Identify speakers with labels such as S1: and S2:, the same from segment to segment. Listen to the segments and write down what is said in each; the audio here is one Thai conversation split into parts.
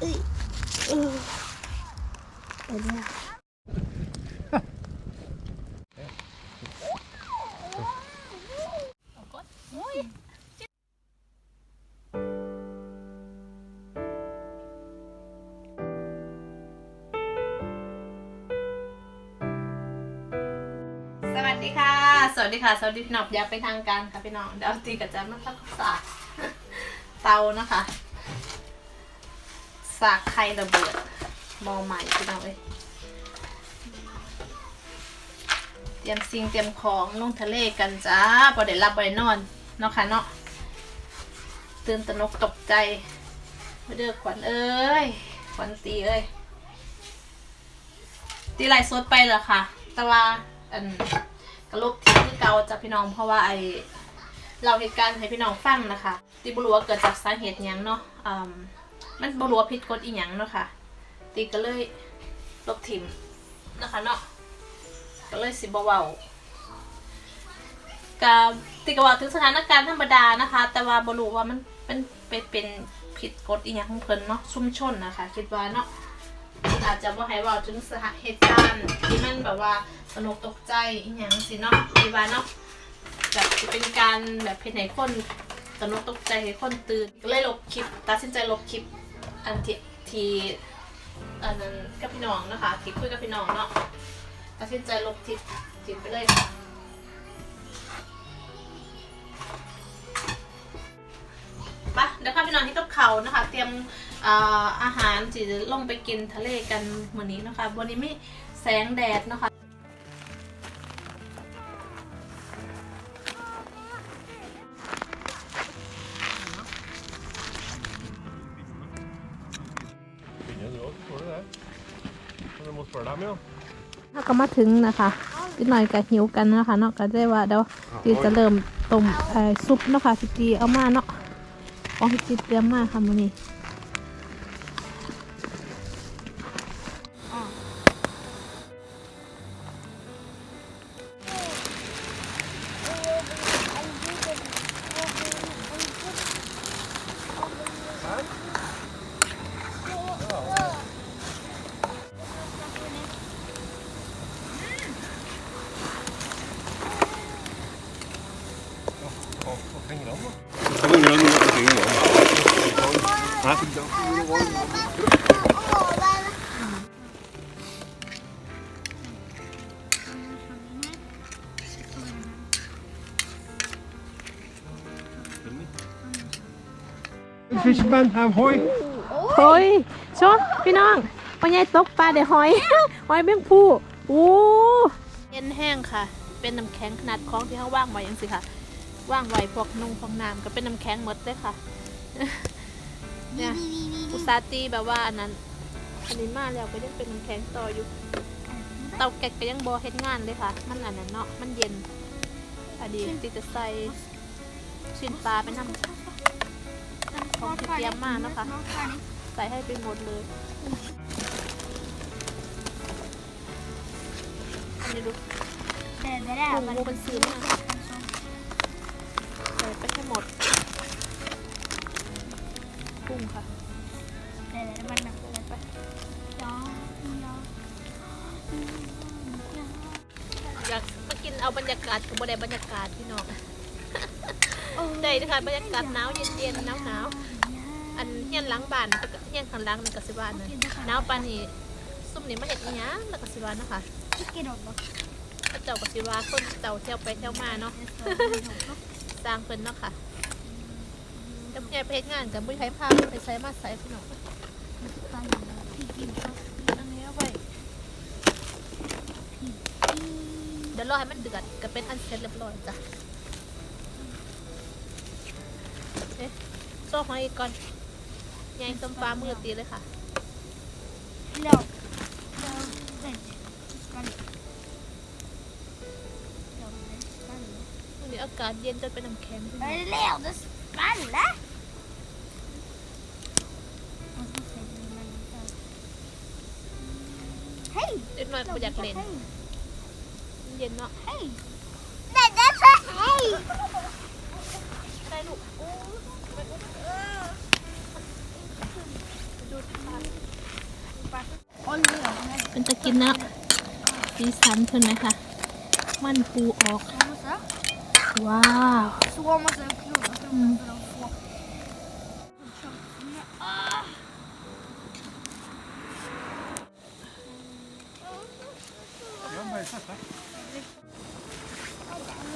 S1: เอ้ยเออไปเนี่ย
S2: สวัสดีค่ะ สวัสดีค่ะ สวัสดีพี่น้องอยากเป็นทางการค่ะพี่น้อง เดี๋ยวตีกับจะมาทักษะเตานะคะ สากไข่ระเบิดมอใหม่พี่น้องเลยเตรียมสิ่งเตรียมของลงทะเลกันจ้าบ่ได้รับบ่ได้นอนเนาะค่ะเนาะตื่นตะนกตกใจไม่เด้อขวัญเอ้ยขวัญตีเอ้ยตีไลฟ์สดไปเหรอค่ะ แต่ว่าอันกระลบทิ้งคือเก่าจากพี่น้องเพราะว่าไอเราเหตุการณ์ให้พี่น้องฟังนะคะตีบุรัวเกิดจากสาเหตุยังเนาะอื มันบรัวาผิดกฎอีหยังเนาะค่ะ ตีก็เลยลบทิมนะคะเนาะก็เลยสิบเว้ากับตีก็ว่าถึงสถานการณ์ธรรมดานะคะ แต่ว่าบรูว่ามันเป็นเป็นเป็นผิดกฎอีหยังของเพิ่นเนาะชุมชนนะคะ คิดว่าเนาะอาจจะว่าให้ว่าถึงสถานเหตุการณ์ที่มันแบบว่าสนุกตกใจอีหยังสิเนาะคิดว่าเนาะแบบจะเป็นการแบบเพจไหนคนสนุกตกใจให้คนตื่นก็เลยลบคลิปตัดสินใจลบคลิป อันที่ทีอันนั้นกับพี่น้องนะคะที่คุยกับพี่น้องเนาะตัดสินใจลบคลิปทิ้งไปเลยค่ะไปเดี๋ยวค่ะพี่น้องที่ต้องเขานะคะ เตรียมเอ่อาหารที่จะลงไปกินทะเลกันวันนี้นะคะ วันนี้ไม่แสงแดดนะคะ มาถึงนะคะอีกหน่อยก็หิวกันนะคะเนาะก็ได้ว่าเดี๋ยวจีจะเริ่มต้มเอ่อซุปเนาะค่ะที่จีเอามาเนาะของที่จีเตรียมมาค่ะวันนี้
S3: Kan Fishman have hoy.
S2: โอ้ยชมพี่น้องพ่อใหญ่ตกปลาเดี๋ยวหอย หอยแมงผู้โอ้เย็นแห้งค่ะ เป็นน้ำแข็งขนาดของที่เขาว่างไว้ยังสิค่ะ ว่างไว้พวกนุ่งพวกน้ำก็เป็นน้ำแข็งหมดเลยค่ะ เนี่ยอุตสาห์ตีแบบว่าอันนั้น อันนี้มาแล้วก็ยังเป็นน้ำแข็งต่ออยู่ เตาแก๊สก็ยังบอเฮ็ดงานเลยค่ะ มันอันนั้นเนาะ มันเย็น อันนี้ตีจะใส่ชิ้นปลาไปนำ ของที่เตรียมมานะคะ ใส่ให้ไปหมดเลยอันนี้ดูกุ้งงูเป็นซีนมาใส่ไปให้หมดกุ้งค่ะใส่ไปอยากมากินเอาบรรยากาศกับบได้บรรยากาศพี่น้อง ได้นะคะบรรยากาศหนาวเย็นๆหนาวหนาวๆอันเฮียนหล้างบ้านก็เฮียนข้างหล่างนี่ก็สิว่านะหนาวปานนี้ซุ่มนี่มาเฮ็ดอีหยังแล้วก็สิว่านะคะพระเจ้าก็สิว่าคนเจ้าเที่ยวไปเที่ยวมาเนาะสร้างเพิ่นเนาะค่ะกับแกไปเฮ็ดงานกับบ่มีใครพาไปใส่มาใส่พี่น้องอันนี้เอาไว้เดี๋ยวรอให้มันเดือดก็เป็นอันเสร็จเรียบร้อยจ้ะ เอ๊ะ โซ่หอยอีกก่อนยายส้มปลามือตีเลยค่ะวันนี้อากาศเย็นจนเป็นน้ำแข็งพี่น้อง
S1: Leo, det spännande! Hej!
S2: เล็กน้อยบ่อยากเล่นมันเย็นเนาะ
S1: Hej! Nej, det är så hej!
S2: ได้ลูกโอ้ยไปอุ้มเออไปดูปลา กินเนาะสีสันเพิ่นไหมคะมันปูออก ว้าว
S1: อืม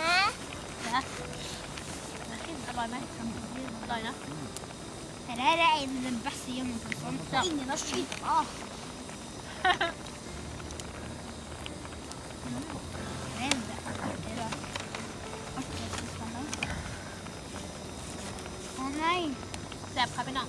S1: นะ
S2: อร่อยไหมอร่อยนะ
S1: Här är en av de bästa gömmorna
S2: som finns.
S1: Ingen har skilt. Ah. Det är inte det då. Åh nej.
S2: แซ่บค่ะพี่น้อง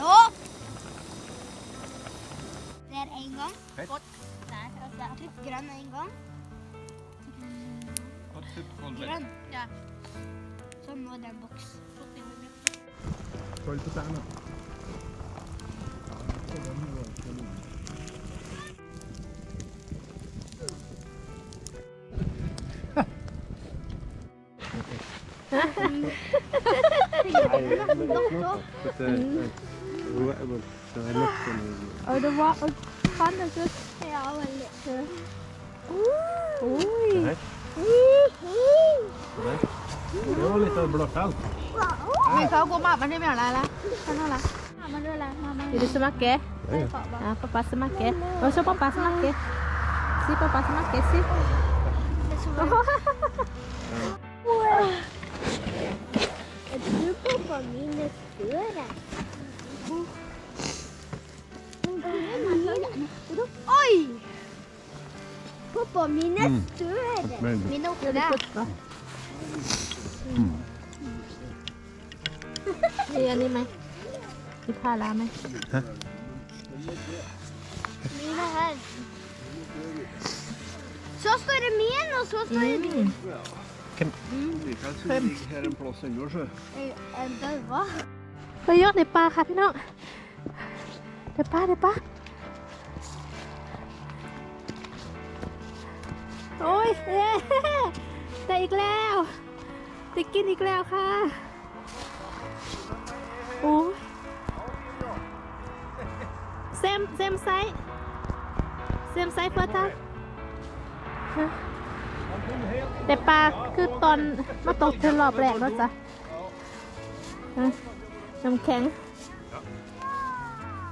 S1: Stopp! Det är en gång.
S2: กดนะเราจะ
S1: Tryck grön en gång. Grön.
S2: จะ
S1: Så nå den box.
S2: ทุกสิ่งทุกอย่าง
S3: Ta lite tärna.
S2: Ôi det var fan det så
S1: Ja, väldigt.
S2: Oj.
S3: Det var lite blått allt.
S4: มีเขากลัวหมามันไม่เหมือนอะไรละข้างนอกละ
S1: Mamma rullar, mamma.
S2: Är du semaké? Ja, pappa semaké. Och så pappa semaké. Si pappa semaké, si.
S3: Väldigt.
S1: Min är också
S2: Det
S1: där.
S2: är gott va? Ni är ni med? I pärla med.
S1: Min är här. Så står det min och så står det din.
S2: Mm.
S3: Vi kanske ligger här en plats en gång så.
S1: En dörr
S2: ไปยอดในปลาค่ะพี่น้องเดี๋ยวปลาเดี๋ยวปลา โอ้ยเย้ได้อีกแล้วได้กินอีกแล้วค่ะโอ้ยเซมเซมไซส์เซมไซส์เฟิร์สทัฮะแต่ปลาคือตอนมาตกเทอรอบแรกแล้วจ้ะฮะน้ำแข็ง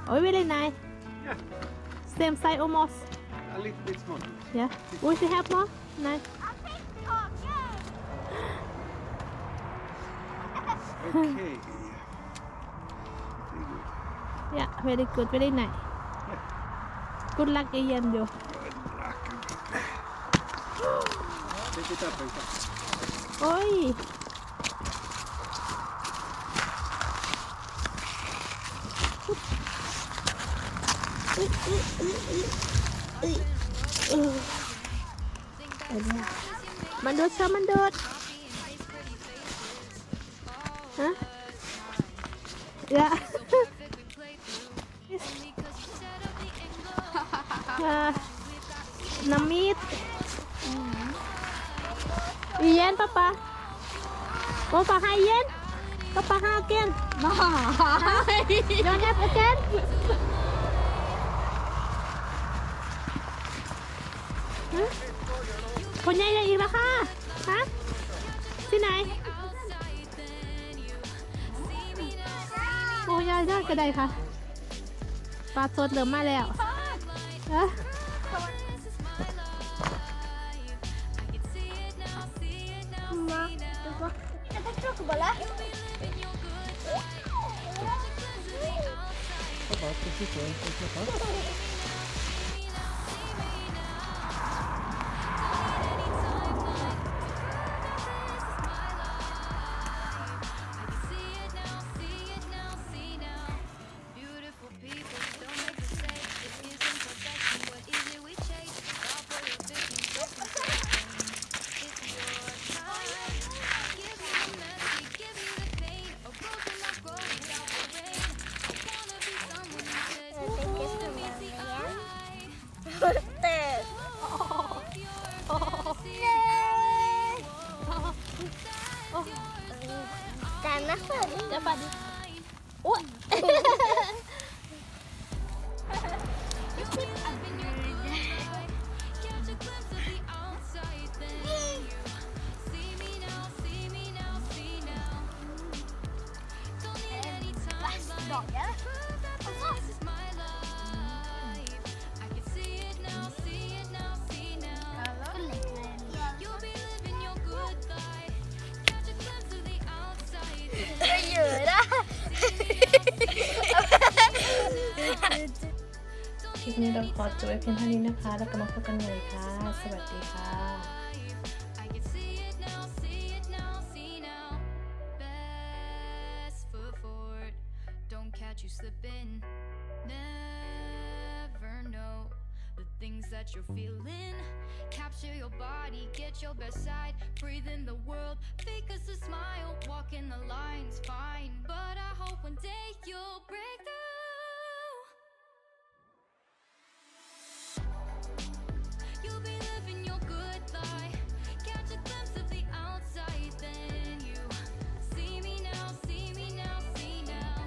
S2: โอ้ยไม่ได้นาย same size almost
S3: a little bit smaller.
S2: Yeah. Would you have more? No. okay. Very
S3: good.
S2: Yeah, very good, very nice. Yeah. Good luck again, Joe.
S3: Take it up and cut.
S2: Oi! Ooh, ooh, ooh, ooh. ดูดชอบมันดูดฮะเดี๋ยวอ่าน้ำมีด Igen pappa. Pappa här igen. Pappa här again. Don't have again. ยายยอดกระไดค่ะปลาสดเริ่มมาแล้วฮะ
S1: Mamma, jag tar chokladbollar. Jag pa dito. ลิ
S2: ปนี้เราขอจบไว้เพียงเท่านี้นะคะ แล้วก็มาพบกันใหม่ค่ะ สวัสดีค่ะ
S5: catch you slipping. Never know the things that you're feeling. Capture your body, get your best side. Breathe in the world, fake us a smile. Walk in the light.